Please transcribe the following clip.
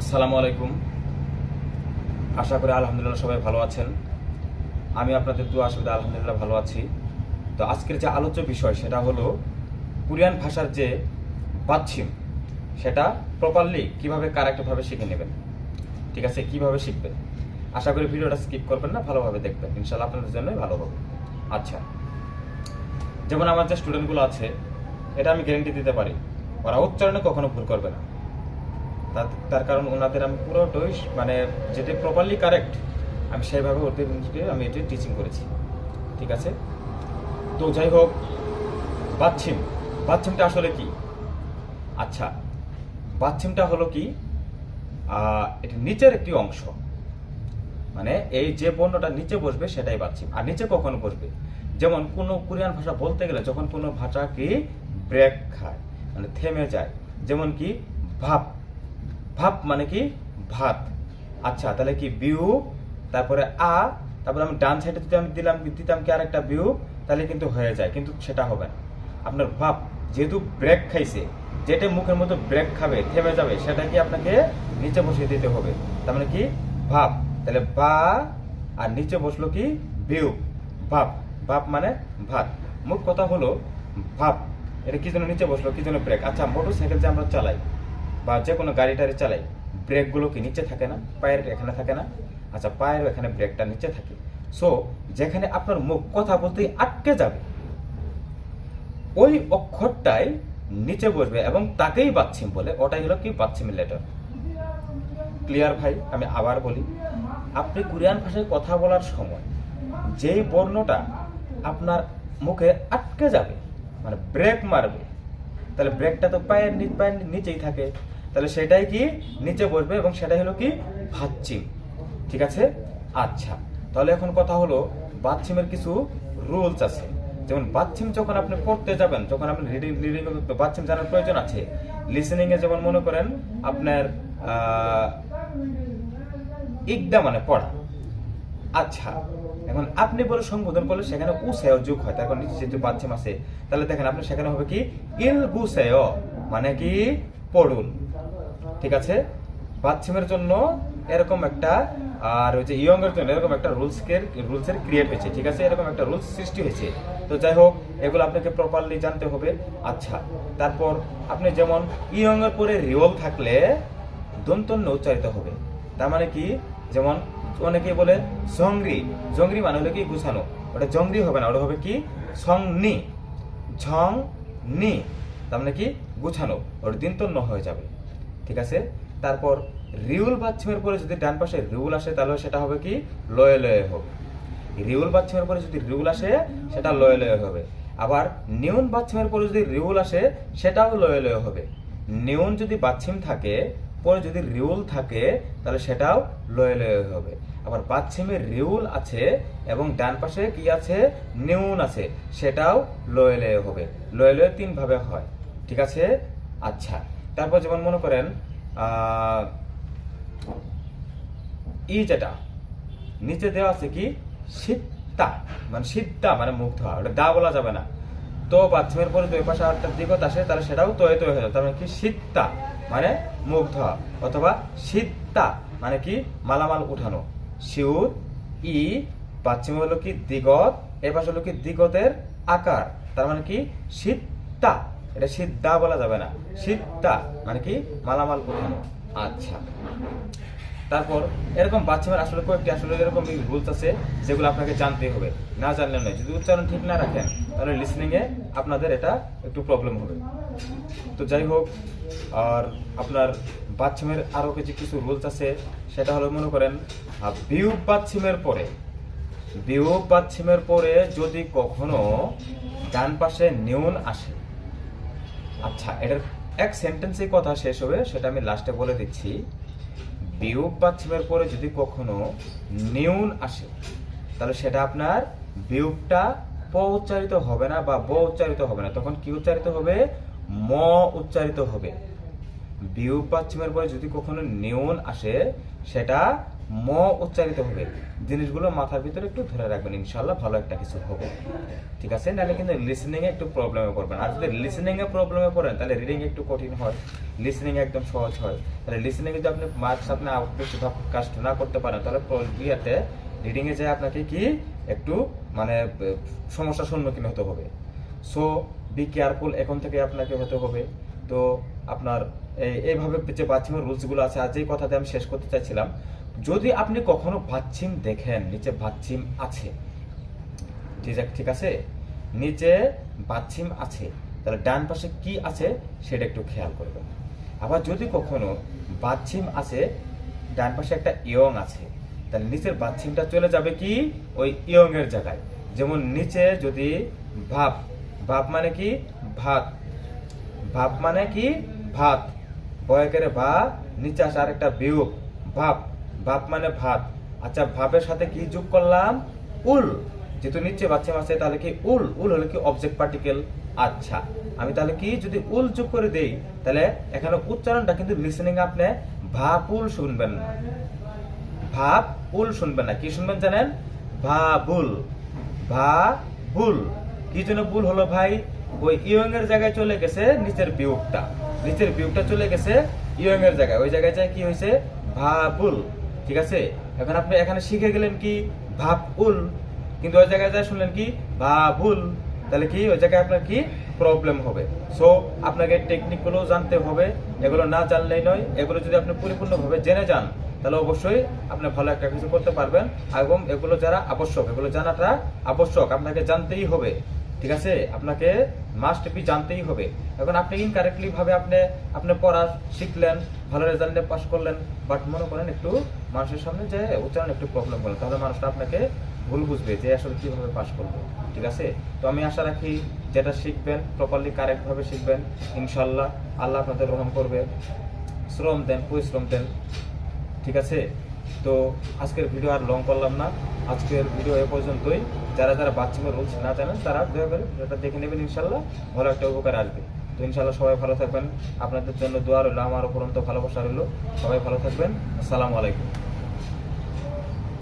আসসালামু আলাইকুম। আশা করি আলহামদুলিল্লাহ সবাই ভালো আছেন। আমি আপনাদের দু আসবিদা আলহামদুলিল্লাহ ভালো আছি। তো আজকের যে আলোচ্য বিষয়, সেটা হলো কোরিয়ান ভাষার যে বাচ্ছিম সেটা প্রপারলি কীভাবে কারেক্টভাবে শিখে নেবেন? ঠিক আছে? কীভাবে শিখবেন? আশা করি ভিডিওটা স্কিপ করবেন না, ভালোভাবে দেখবেন। ইনশাল্লাহ আপনাদের জন্যই ভালো হবে। আচ্ছা। যেমন আমার যে স্টুডেন্টগুলো আছে, এটা আমি গ্যারেন্টি দিতে পারি, ওরা উচ্চারণে কখনো ভুল করবে না। তার- কারণ ওনাদের আমি পুরোটাই মানে যেটা প্রপারলি কারেক্ট আমি সেইভাবে ওদেরকে আমি এটি টিচিং করেছি। ঠিক আছে? তো যাই হোক বাচ্ছিম বাচ্ছিমটা আসলে কি? আচ্ছা বাচ্ছিমটা হলো কি? এটি নিচের একটি অংশ। মানে এই যে বর্ণটা নিচে বসবে সেটাই বাচ্ছিম আর নিচে কখন বসবে? যেমন কোনো কোরিয়ান ভাষা বলতে গেলে যখন কোনো ভাষা কি ব্রেক খায় মানে থেমে যায়, যেমন কি ভাব ভাব মানে কি? ভাত। আচ্ছা তাহলে কি বিউ, তারপরে আ, তারপরে আমি ডান সাইডে যদি আমি দিলাম, দিতাম কি আরেকটা বিউ, তাহলে কিন্তু হয়ে যায়, কিন্তু সেটা হবে না। আপনার ভাব যেহেতু ব্রেক খাইছে, যেটা মুখের মতো ব্রেক খাবে, থেমে যাবে, সেটা কি আপনাকে নিচে বসিয়ে দিতে হবে। তার মানে কি? ভাব। তাহলে বা, আর নিচে বসল কি? বিউ। ভাব। ভাব মানে ভাত। মোট কথা হলো ভাব। এটা কি জন্য নিচে বসল, কি জন্য ব্রেক আচ্ছা মোটর সাইকেল যে আমরা চালাই বা যে কোনো গাড়ি টাড়ি চালাই, ব্রেকগুলো কি নিচে থাকে না? পায়ের এখানে থাকে না? আচ্ছা পায়ের এখানে ব্রেকটা নিচে থাকে। সো যেখানে আপনার মুখ কথা বলতে আটকে যাবে, ওই অক্ষরটাই নিচে বসবে এবং তাকেই বাচ্ছিম বলে। ওটাই হলো কি? বাচ্ছিম লেটার ক্লিয়ার ভাই? আমি আবার বলি, আপনি কোরিয়ান ভাষায় কথা বলার সময় যেই বর্ণটা আপনার মুখে আটকে যাবে মানে ব্রেক মারবে, তাহলে ব্রেকটা তো পায়ের পায়ের নিচেই থাকে। তাহলে সেটাই কি নিচে বসবে এবং সেটাই হলো কি ভাচ্ছিম ঠিক আছে? আচ্ছা তাহলে এখন কথা হলো বাচ্ছিমের কিছু রুলস আছে। যেমন বাচ্ছিম যখন আপনি পড়তে যাবেন, যখন আপনি রিডিং রিডিং বাচ্ছিম জানার প্রয়োজন আছে লিসেনিং এ যেমন মনে করেন আপনার ইকদা মানে পড়া। আচ্ছা এখন আপনি বলে সম্বোধন করলে সেখানে উসেও যোগ হয় তার কারণ নিচে যেহেতু বাচ্চাম আছে, তাহলে দেখেন আপনি সেখানে হবে কি ইল গুসেও মানে কি পড়ুন। ঠিক আছে? বাচ্চামের জন্য এরকম একটা, আর ওই যে ইয়ং এর জন্য এরকম একটা রুলস রুলস এর ক্রিয়েট হয়েছে, ঠিক আছে? এরকম একটা রুলস সৃষ্টি হয়েছে। তো যাই হোক, এগুলো আপনাকে প্রপারলি জানতে হবে। আচ্ছা তারপর আপনি যেমন ইয়ং এর পরে রিওল থাকলে দন্তন্য উচ্চারিত হবে। তার মানে কি? যেমন অনেকেই বলে জংরি জংরি মানে হলো কি? গুছানো। ওটা জংরি হবে না, ওটা হবে কি? সংনি ঝং নি তার মানে কি? গুছানো। ওর দিন্তন্য হয়ে যাবে। ঠিক আছে? তারপর রিউল বাচ্চিমের পরে যদি ডান পাশে রিউল আসে, তাহলে সেটা হবে কি? লয়ে লয়ে হবে। রিউল বাচ্চিমের পরে যদি রিউল আসে, সেটা লয়ে লয়ে হবে। আবার নিউন বাচ্চিমের পরে যদি রিউল আসে, সেটাও লয়ে লয়ে হবে। নিউন যদি বাচ্চিম থাকে, পরে যদি রিউল থাকে, তাহলে সেটাও লয়ে লয়ে হবে। আবার বাচ্চিমের রিউল আছে এবং ডান পাশে কি আছে? নিউন আছে। সেটাও লয়ে লয়ে হবে। লয়ে লয়ে তিন ভাবে হয়। ঠিক আছে? আচ্ছা। তারপর যেমন মনে করেন ই যেটা, নিচে দেওয়া আছে কি? সিদ্ধা মানে সিদ্ধা মানে মুখ ধোয়া ওটা দা বলা যাবে না। তো বাথরুমের পরে দুই পাশে আটটা দিগত আসে তাহলে সেটাও তয়ে তয়ে হয়ে যাবে। তার মানে কি? সিদ্ধা মানে মুখ ধোয়া অথবা সিদ্ধা মানে কি? মালামাল উঠানো। শিউর ই, বাথরুমে হলো কি? দিগত, এ পাশে হলো কি? দিগতের আকার। তার মানে কি? সিদ্ধা এটা সিদ্ধা বলা যাবে না। সিদ্ধা মানে কি? মালামাল উঠানো আচ্ছা। তারপর এরকম বাচ্চাদের আসলে কয়েকটি আসলে এরকম রুলস আছে যেগুলো আপনাকে জানতে হবে। না জানলে নয়। যদি উচ্চারণ ঠিক না রাখেন তাহলে লিসনিং এ আপনাদের এটা একটু প্রবলেম হবে। তো যাই হোক আর আপনার বাচ্চামের আরও কিছু কিছু রুলস আছে সেটা হলো মনে করেন বিউব বাচ্চিমের পরে বিউব বাচ্চিমের পরে যদি কখনো ডান পাশে নিউন আসে আচ্ছা এটার এক সেন্টেন্সে কথা শেষ হবে, সেটা আমি লাস্টে বলে দিচ্ছি। বিয়োগ বাচ্চিমের পরে যদি কখনো নিউন আসে, তাহলে সেটা আপনার বিয়োগটা প উচ্চারিত হবে না বা ব উচ্চারিত হবে না। তখন কি উচ্চারিত হবে? ম উচ্চারিত হবে। বিয়োগ বাচ্চিমের পরে যদি কখনো নিউন আসে, সেটা ম উচ্চারিত হবে। জিনিসগুলো মাথার ভিতরে একটু ধরে রাখবেন ইনশাল্লাহ ভালো একটা কিছু হবে। ঠিক আছে? নাহলে কিন্তু লিসনিং এ একটু প্রবলেমে পড়বেন। আর যদি লিসনিং এ প্রবলেমে পড়েন, তাহলে রিডিং একটু কঠিন হয়। লিসনিং একদম সহজ হয়। তাহলে লিসনিং এ যদি আপনি মার্কস আপনি বেশি কাজ না করতে পারেন, তাহলে ইয়েতে রিডিং এ যে আপনাকে কি একটু মানে সমস্যার সম্মুখীন হতে হবে। সো বি কেয়ারফুল এখন থেকে আপনাকে হতে হবে। তো আপনার এই- এইভাবে যে বাথরুমের রুলসগুলো আছে, আর যেই কথাতে আমি শেষ করতে চাইছিলাম, যদি আপনি কখনো বাথচিম দেখেন, নিচে বাথচিম আছে, ঠিক আছে নিচে বাথচিম আছে, তাহলে ডান পাশে কি আছে সেটা একটু খেয়াল করবেন। আবার যদি কখনো বাথচিম আছে, ডান পাশে একটা ইয়ং আছে, তাহলে নিচের বাথচিমটা চলে যাবে কি? ওই ইয়ং এর জায়গায়। যেমন নিচে যদি ভাব ভাব মানে কি? ভাত। ভাব মানে কি? ভাত। বয়কের নিচে আসে আরেকটা বিয়োগ। ভাব ভাব মানে ভাত। আচ্ছা ভাবের সাথে কি যোগ করলাম? উল। যেহেতু নিচে বাচ্চা আছে তাহলে কি উল? উল হলো কি অবজেক্ট পার্টিকেল আচ্ছা আমি তাহলে কি যদি উল যোগ করে দেই, তাহলে এখানে উচ্চারণটা কিন্তু লিসেনিং আপনি ভাপুল শুনবেন না। ভাব, উল শুনবেন না। কি শুনবেন জানেন? ভাবুল। ভাবুল। কি জন্য ভুল হলো ভাই? ওই ইয়ং এর জায়গায় চলে গেছে, নিচের বিয়োগটা। নিচের বিয়োগটা চলে গেছে ইয়ং এর জায়গায়। ওই জায়গায় যায় কি হয়েছে? ভাবুল। ঠিক আছে? এখন আপনি এখানে শিখে গেলেন কি? ভাবুল। কিন্তু ওই জায়গায় যায় শুনলেন কি? ভাবুল। তাহলে কি? ওই জায়গায় আপনার কি? প্রবলেম হবে। সো আপনাকে টেকনিকগুলো জানতে হবে। এগুলো না জানলেই নয়। এগুলো যদি আপনি পরিপূর্ণভাবে জেনে যান, তাহলে অবশ্যই আপনি ভালো একটা কিছু করতে পারবেন। এবং এগুলো যারা আবশ্যক, এগুলো জানাটা আবশ্যক। আপনাকে জানতেই হবে। ঠিক আছে? আপনাকে মাস্ট বি জানতেই হবে। এখন আপনি ইনকারেক্টলি ভাবে আপনি আপনি পড়া শিখলেন, ভালো রেজাল্ট পাস করলেন বাট মনে করেন একটু মানুষের সামনে যে উচ্চারণ একটু প্রবলেম করলেন তাহলে মানুষটা আপনাকে ভুল বুঝবে যে আসলে কীভাবে পাস করব, ঠিক আছে? তো আমি আশা রাখি যেটা শিখবেন প্রপারলি কারেক্টভাবে শিখবেন ইনশাল্লাহ আল্লাহ আপনাদের গ্রহণ করবে। শ্রম দেন, পরিশ্রম দেন, ঠিক আছে? তো আজকের ভিডিও আর লং করলাম না। আজকের ভিডিও এ পর্যন্তই। যারা যারা বাচ্চাকে রুলস না জানেন, তারা দয়া করে ভিডিওটা দেখে নেবেন ইনশাল্লাহ ভালো একটা উপকার আসবে। তো ইনশাল্লাহ সবাই ভালো থাকবেন। আপনাদের জন্য দোয়া রইল, আমার উপরন্ত ভালোবাসা রইল। সবাই ভালো থাকবেন। আসসালামু আলাইকুম।